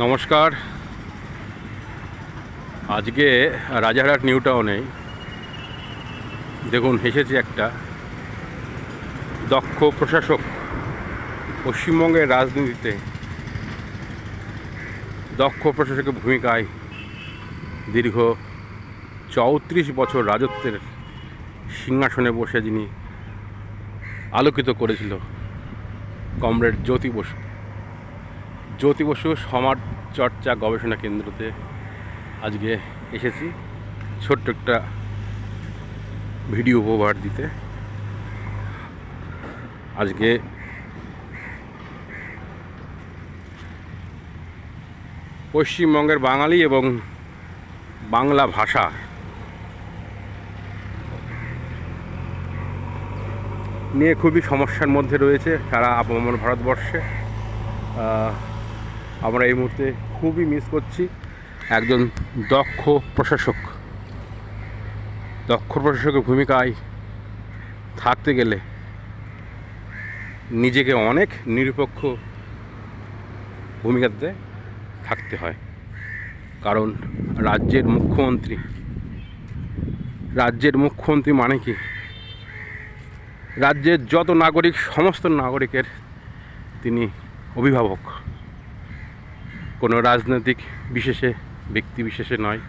নমস্কার। আজকে রাজারহাট নিউ টাউনে দেখুন, এসেছে একটা দক্ষ প্রশাসক পশ্চিমবঙ্গের রাজনীতিতে দক্ষ প্রশাসকের ভূমিকায় দীর্ঘ চৌত্রিশ বছর রাজত্বের সিংহাসনে বসে যিনি আলোকিত করেছিল কমরেড জ্যোতি বসু। জ্যোতি বসু সমাজ চর্চা গবেষণা কেন্দ্রতে আজকে এসেছি ছোট্ট একটা ভিডিও উপহার দিতে। আজকে পশ্চিমবঙ্গের বাঙালি এবং বাংলা ভাষা নিয়ে খুবই সমস্যার মধ্যে রয়েছে সারা আপামর ভারতবর্ষে। আমরা এই মুহূর্তে খুবই মিস করছি একজন দক্ষ প্রশাসক। দক্ষ প্রশাসকের ভূমিকায় থাকতে গেলে নিজেকে অনেক নিরপেক্ষ ভূমিকাতে থাকতে হয়। কারণ রাজ্যের মুখ্যমন্ত্রী রাজ্যের মুখ্যমন্ত্রী মানে কি? রাজ্যের যত নাগরিক, সমস্ত নাগরিকের তিনি অভিভাবক। কোনো রাজনৈতিক বিশেষে, ব্যক্তি বিশেষে নয়।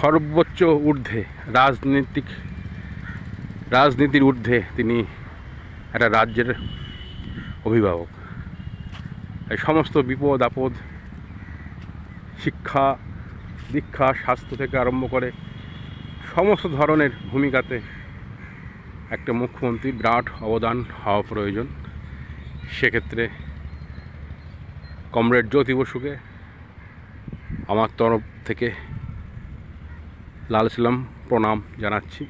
সর্বোচ্চ ঊর্ধ্বে, রাজনৈতিক, রাজনীতির ঊর্ধ্বে তিনি একটা রাজ্যের অভিভাবক। এই সমস্ত বিপদ, আপদ, শিক্ষা, দীক্ষা, স্বাস্থ্য থেকে আরম্ভ করে সমস্ত ধরনের ভূমিকাতে একটা মুখ্যমন্ত্রী বিরাট অবদান হওয়া প্রয়োজন। সেক্ষেত্রে কমরেড জ্যোতি বসুকে আমার তরফ থেকে লাল সালাম প্রণাম জানাচ্ছি।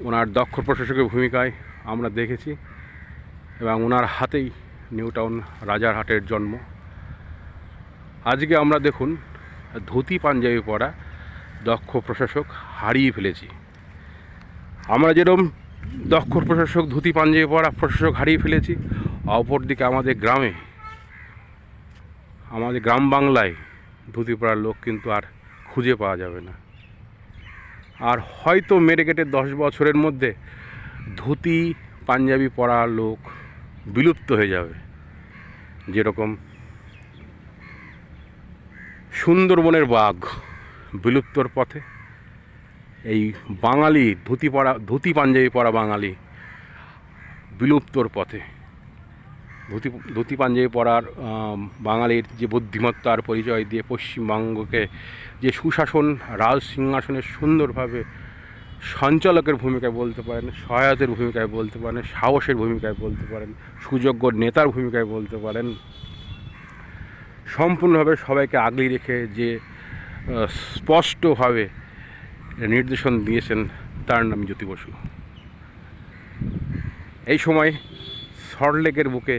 ওনার দক্ষ প্রশাসকের ভূমিকায় আমরা দেখেছি এবং ওনার হাতেই নিউ টাউন রাজারহাটের জন্ম। আজকে আমরা দেখুন, ধুতি পাঞ্জাবি পরা দক্ষ প্রশাসক হারিয়ে ফেলেছি। আমরা যেরকম দক্ষ প্রশাসক, ধুতি পাঞ্জাবি পরা প্রশাসক হারিয়ে ফেলেছি, অপরদিকে আমাদের গ্রামে আমাদের গ্রাম বাংলায় ধুতি পরার লোক কিন্তু আর খুঁজে পাওয়া যাবে না। আর হয়তো মেরে কেটে দশ বছরের মধ্যে ধুতি, পাঞ্জাবি পরা লোক বিলুপ্ত হয়ে যাবে। যেরকম সুন্দরবনের বাঘ বিলুপ্তর পথে, এই বাঙালি ধুতি পরা, ধুতি, পাঞ্জাবি পরা বাঙালি বিলুপ্তর পথে। ধুতি ধুতি পাঞ্জাবি পরার বাঙালির যে বুদ্ধিমত্তার পরিচয় দিয়ে পশ্চিমবঙ্গকে যে সুশাসন, রাজ সিংহাসনের সুন্দরভাবে সঞ্চালকের ভূমিকায় বলতে পারেন, সহায়তের ভূমিকায় বলতে পারেন, সাহসের ভূমিকায় বলতে পারেন, সুযোগ্য নেতার ভূমিকায় বলতে পারেন, সম্পূর্ণভাবে সবাইকে আগলে রেখে যে স্পষ্টভাবে নির্দেশন দিয়েছেন তার নাম জ্যোতি বসু। এই সময় সল্টলেকের বুকে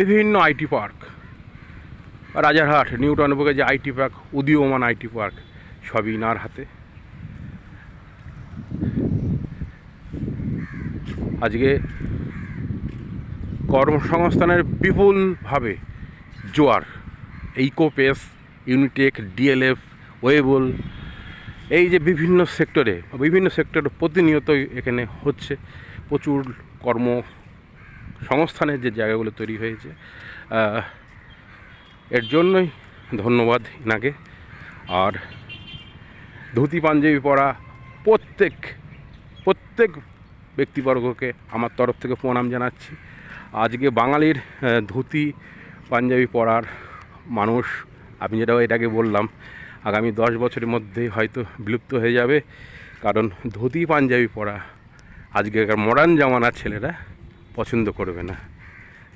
বিভিন্ন আইটি পার্ক। রাজারহাট নিউটন বুকে যে আইটি পার্ক, উদীয়মান আইটি পার্ক, সবই নার হাতে। আজকে কর্মসংস্থানের বিপুলভাবে জোয়ার এইকোপেস ইউনিটেক ডিএলএফ ওয়েবল এই যে বিভিন্ন সেক্টরে বিভিন্ন সেক্টরে প্রতিনিয়তই এখানে হচ্ছে। প্রচুর কর্ম সংস্থানের যে জায়গাগুলো তৈরি হয়েছে এর জন্যই ধন্যবাদ ইনাকে। আর ধুতি পাঞ্জাবি পরা প্রত্যেক প্রত্যেক ব্যক্তিবর্গকে আমার তরফ থেকে প্রণাম জানাচ্ছি। আজকে বাঙালির ধুতি পাঞ্জাবি পরার মানুষ, আমি যেটা এটাকে বললাম, আগামী দশ বছরের মধ্যেই হয়তো বিলুপ্ত হয়ে যাবে। কারণ ধুতি পাঞ্জাবি পরা আজকেকার মডার্ন জামানার ছেলেরা পছন্দ করবে না।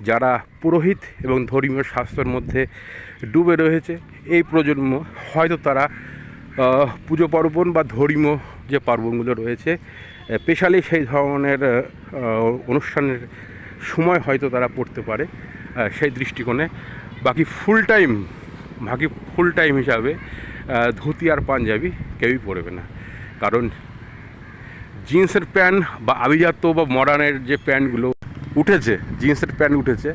যারা পুরোহিত এবং ধর্মীয় শাস্ত্রের মধ্যে ডুবে রয়েছে, এই প্রজন্ম হয়তো তারা পুজো পার্বণ বা ধর্মীয় যে পার্বণগুলো রয়েছে স্পেশালি সেই ধরনের অনুষ্ঠানের সময় হয়তো তারা পড়তে পারে সেই দৃষ্টিকোণে। বাকি ফুল টাইম বাকি ফুল টাইম হিসাবে ধুতি আর পাঞ্জাবি কেউই পরবে না। কারণ, জিন্সের প্যান্ট বা আভিজাত্য বা মডার্নের যে প্যান্টগুলো উঠেছে, জিন্সের প্যান্ট উঠেছে।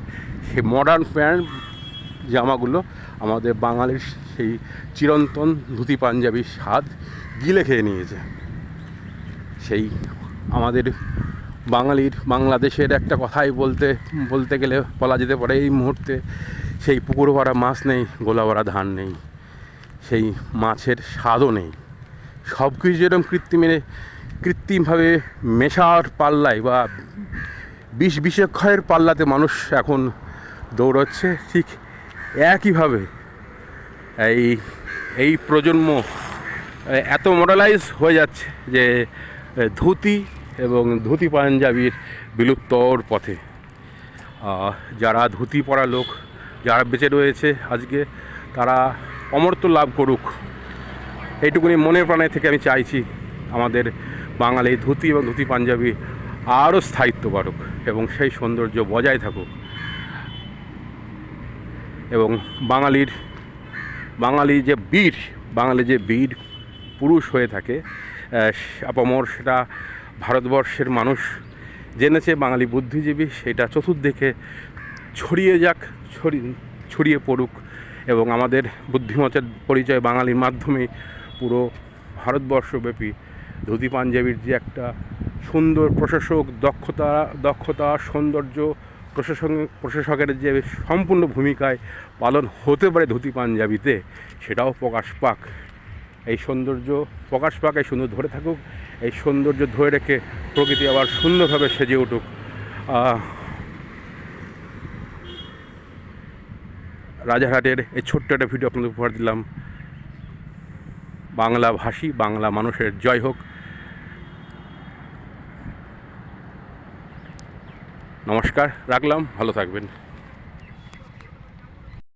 সেই মডার্ন প্যান্ট, জামাগুলো আমাদের বাঙালির সেই চিরন্তন ধুতি পাঞ্জাবির স্বাদ গিলে খেয়ে নিয়েছে। সেই আমাদের বাঙালির, বাংলাদেশের একটা কথাই বলতে বলতে গেলে বলা যেতে পারে এই মুহূর্তে, সেই পুকুর ভরা মাছ নেই গোলা ভরা ধান নেই, সেই মাছের স্বাদও নেই। সব কিছু যেরকম কৃত্রিমে, কৃত্রিমভাবে মেশার পাল্লায় বা বিষ বিষক্ষয়ের পাল্লাতে মানুষ এখন দৌড়চ্ছে, ঠিক একইভাবে এই এই প্রজন্ম এত মডেলাইজ হয়ে যাচ্ছে যে ধুতি এবং ধুতি পাঞ্জাবির বিলুপ্তর পথে। যারা ধুতি পরা লোক, যারা বেঁচে রয়েছে আজকে, তারা অমর্ত্য লাভ করুক। এইটুকুনি মনের প্রাণে থেকে আমি চাইছি আমাদের বাঙালি ধুতি এবং ধুতি পাঞ্জাবি আরও স্থায়িত্ব বাড়ুক এবং সেই সৌন্দর্য বজায় থাকুক। এবং বাঙালির বাঙালি যে বীর বাঙালি যে বীর পুরুষ হয়ে থাকে আহ, আপামর সেটা ভারতবর্ষের মানুষ জেনেছে বাঙালি বুদ্ধিজীবী সেটা চতুর্দিকে ছড়িয়ে যাক ছড়িয়ে পড়ুক এবং আমাদের বুদ্ধিমতের পরিচয় বাঙালির মাধ্যমে পুরো ভারতবর্ষব্যাপী ধুতি পাঞ্জাবির যে একটা সুন্দর প্রশাসক দক্ষতা দক্ষতা, সৌন্দর্য প্রশাসন, প্রশাসকের যে সম্পূর্ণ ভূমিকায় পালন হতে পারে ধুতি পাঞ্জাবিতে, সেটাও প্রকাশ পাক। এই সৌন্দর্য প্রকাশ পাক, এই সুন্দর ধরে থাকুক, এই সৌন্দর্য ধরে রেখে প্রকৃতি আবার সুন্দরভাবে সেজে উঠুক। রাজারহাটের এই ছোট্ট একটা ভিডিও আপনাদের উপহার দিলাম। বাংলা ভাষী বাংলা মানুষের জয় হোক। নমস্কার রাখলাম ভালো থাকবেন।